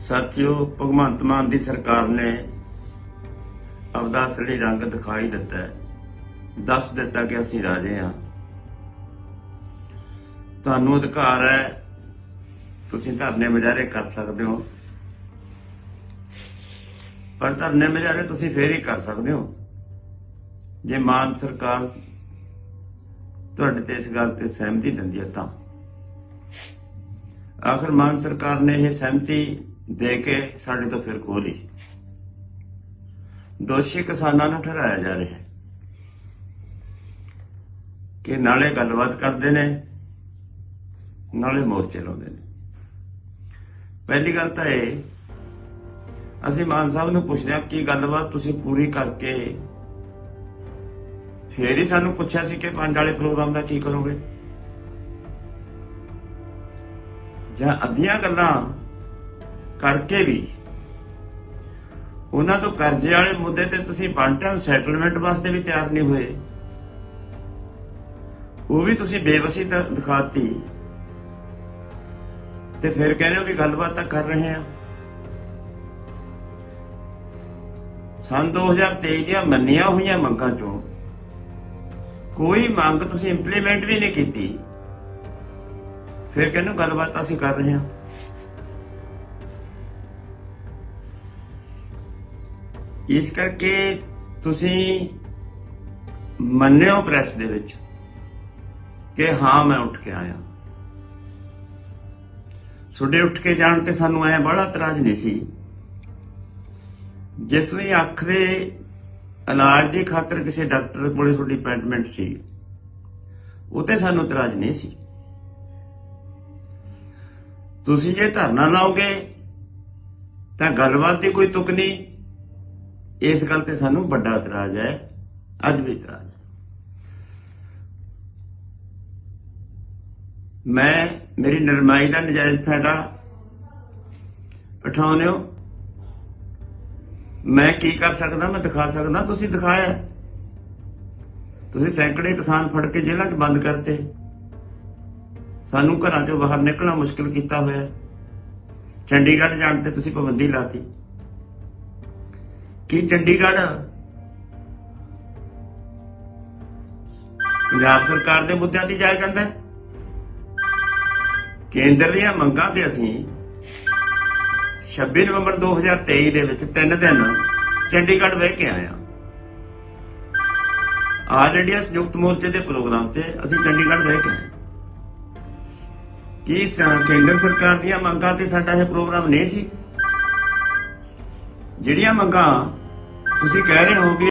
ਸਾਥੀਓ ਭਗਵੰਤ ਮਾਨ ਦੀ ਸਰਕਾਰ ਨੇ ਆਪਦਾ ਅਸਲੀ ਰੰਗ ਦਿਖਾਈ ਦਿੱਤਾ ਹੈ। ਦੱਸ ਦਿੱਤਾ ਕਿ ਅਸੀਂ ਰਾਜੇ ਹਾਂ। ਤੁਹਾਨੂੰ ਅਧਿਕਾਰ ਹੈ। ਤੁਸੀਂ ਧਰਨੇ ਮੁਜ਼ਾਹਰੇ ਕਰ ਸਕਦੇ ਹੋ। ਪਰ ਧਰਨੇ ਮੁਜ਼ਾਹਰੇ ਤੁਸੀਂ ਫੇਰ ਹੀ ਕਰ ਸਕਦੇ ਹੋ। ਜੇ ਮਾਨ ਸਰਕਾਰ ਤੁਹਾਡੇ ਤੇ ਇਸ ਗੱਲ ਤੇ ਸਹਿਮਤੀ ਦਿੰਦੀ ਹੈ ਤਾਂ। ਆਖਰ ਮਾਨ ਸਰਕਾਰ ਨੇ ਇਹ ਸਹਿਮਤੀ ਦੇ ਕੇ ਸਾਡੇ ਤੋਂ ਫਿਰ ਖੋਹ ਲਈ। ਦੋਸ਼ੀ ਕਿਸਾਨਾਂ ਨੂੰ ਠਹਿਰਾਇਆ ਜਾ ਰਿਹਾ ਹੈ ਕਿ ਨਾਲੇ ਗੱਲਬਾਤ ਕਰਦੇ ਨੇ, ਨਾਲੇ ਮੋਰਚੇ ਲਾਉਂਦੇ ਨੇ। ਪਹਿਲੀ ਗੱਲ ਤਾਂ ਇਹ, ਅਸੀਂ ਮਾਨ ਸਾਹਿਬ ਨੂੰ ਪੁੱਛਦੇ ਹਾਂ ਕੀ ਗੱਲਬਾਤ ਤੁਸੀਂ ਪੂਰੀ ਕਰਕੇ ਫੇਰ ਹੀ ਸਾਨੂੰ ਪੁੱਛਿਆ ਸੀ ਕਿ ਪੰਜ ਵਾਲੇ ਪ੍ਰੋਗਰਾਮ ਦਾ ਕੀ ਕਰੋਗੇ? ਜਾਂ ਅੱਧੀਆਂ ਗੱਲਾਂ ਕਰਕੇ ਵੀ ਉਹਨਾਂ ਤੋਂ ਕਰਜ਼ੇ ਵਾਲੇ ਮੁੱਦੇ ਤੇ ਤੁਸੀਂ ਵਨ ਟਾਈਮ ਸੈਟਲਮੈਂਟ ਵਾਸਤੇ ਵੀ ਤਿਆਰ ਨਹੀਂ ਹੋਏ। ਉਹ ਵੀ ਤੁਸੀਂ ਬੇਵਸੀ ਦਿਖਾਤੀ। ਤੇ ਫਿਰ ਕਹਿੰਦੇ ਹੋ ਵੀ ਗੱਲਬਾਤ ਤਾਂ ਕਰ ਰਹੇ ਆ ਸਨ 2023 ਦੀਆਂ ਮੰਨੀਆਂ ਹੋਈਆਂ ਮੰਗਾਂ ਚੋਂ ਕੋਈ ਮੰਗ ਤੁਸੀਂ ਇੰਪਲੀਮੈਂਟ ਵੀ ਨਹੀਂ ਕੀਤੀ। ਫਿਰ ਕਹਿੰਦੇ ਗੱਲਬਾਤ ਅਸੀਂ ਕਰ ਰਹੇ ਹਾਂ। ਇਸ ਕਰਕੇ ਤੁਸੀਂ ਮੰਨਿਓ ਪ੍ਰੈਸ ਦੇ ਵਿੱਚ ਕਿ ਹਾਂ, ਮੈਂ ਉੱਠ ਕੇ ਆਇਆ। ਤੁਹਾਡੇ ਉੱਠ ਕੇ ਜਾਣ ਤੇ ਸਾਨੂੰ ਐ ਬੜਾ ਤਰਾਜ ਨਹੀਂ ਸੀ। ਜੇ ਤੁਸੀਂ ਅੱਖ ਦੇ ਇਲਾਜ ਦੀ ਖਾਤਰ ਕਿਸੇ ਡਾਕਟਰ ਕੋਲੇ ਤੁਹਾਡੀ ਅਪਾਇੰਟਮੈਂਟ ਸੀ, ਉਹ ਤੇ ਸਾਨੂੰ ਇਤਰਾਜ਼ ਨਹੀਂ ਸੀ। ਤੁਸੀਂ ਜੇ ਧਰਨਾ ਲਾਓਗੇ, ਤਾਂ ਗੱਲਬਾਤ ਦੀ ਕੋਈ ਤੁਕ ਨਹੀਂ। ਇਸ ਗੱਲ ਤੇ ਸਾਨੂੰ ਵੱਡਾ ਇਤਰਾਜ਼ ਹੈ, ਅੱਜ ਵੀ ਇਤਰਾਜ਼ ਹੈ। ਮੈਂ, ਮੇਰੀ ਨਰਮਾਈ ਦਾ ਨਜਾਇਜ਼ ਫਾਇਦਾ ਉਠਾਉਂਦੇ ਹੋ। ਮੈਂ ਕੀ ਕਰ ਸਕਦਾ, ਮੈਂ ਦਿਖਾ ਸਕਦਾ, ਤੁਸੀਂ ਦਿਖਾਇਆ। ਤੁਸੀਂ ਸੈਂਕੜੇ ਕਿਸਾਨ ਫੜ ਕੇ ਜੇਲ੍ਹਾਂ 'ਚ ਬੰਦ ਕਰਤੇ। ਸਾਨੂੰ ਘਰਾਂ 'ਚੋਂ ਬਾਹਰ ਨਿਕਲਣਾ ਮੁਸ਼ਕਲ ਕੀਤਾ ਹੋਇਆ। ਚੰਡੀਗੜ੍ਹ ਜਾਣ ਤੇ ਤੁਸੀਂ ਪਾਬੰਦੀ ਲਾਤੀ। ਕੀ ਚੰਡੀਗੜ੍ਹ? ਪੰਜਾਬ ਸਰਕਾਰ ਦੇ ਮੁੱਦਿਆਂ ਤੇ ਜਾਇਆ ਜਾਂਦਾ ਹੈ। ਕੇਂਦਰ ਦੀਆਂ ਮੰਗਾਂ ਤੇ ਅਸੀਂ 26 ਨਵੰਬਰ 2023 ਦੇ ਵਿੱਚ ਤਿੰਨ ਦਿਨ ਚੰਡੀਗੜ੍ਹ ਬਹਿ ਕੇ ਆਏ ਆਲ ਇੰਡੀਆ ਸੰਯੁਕਤ ਮੋਰਚੇ ਦੇ ਪ੍ਰੋਗਰਾਮ ਤੇ ਅਸੀਂ ਚੰਡੀਗੜ੍ਹ ਬਹਿ ਕੇ ਆਏ ਕੀ ਕੇਂਦਰ ਸਰਕਾਰ ਦੀਆਂ ਮੰਗਾਂ ਤੇ ਸਾਡਾ ਇਹ ਪ੍ਰੋਗਰਾਮ ਨਹੀਂ ਸੀ? ਜਿਹੜੀਆਂ ਮੰਗਾਂ ਤੁਸੀਂ ਕਹਿ ਰਹੇ ਹੋ ਵੀ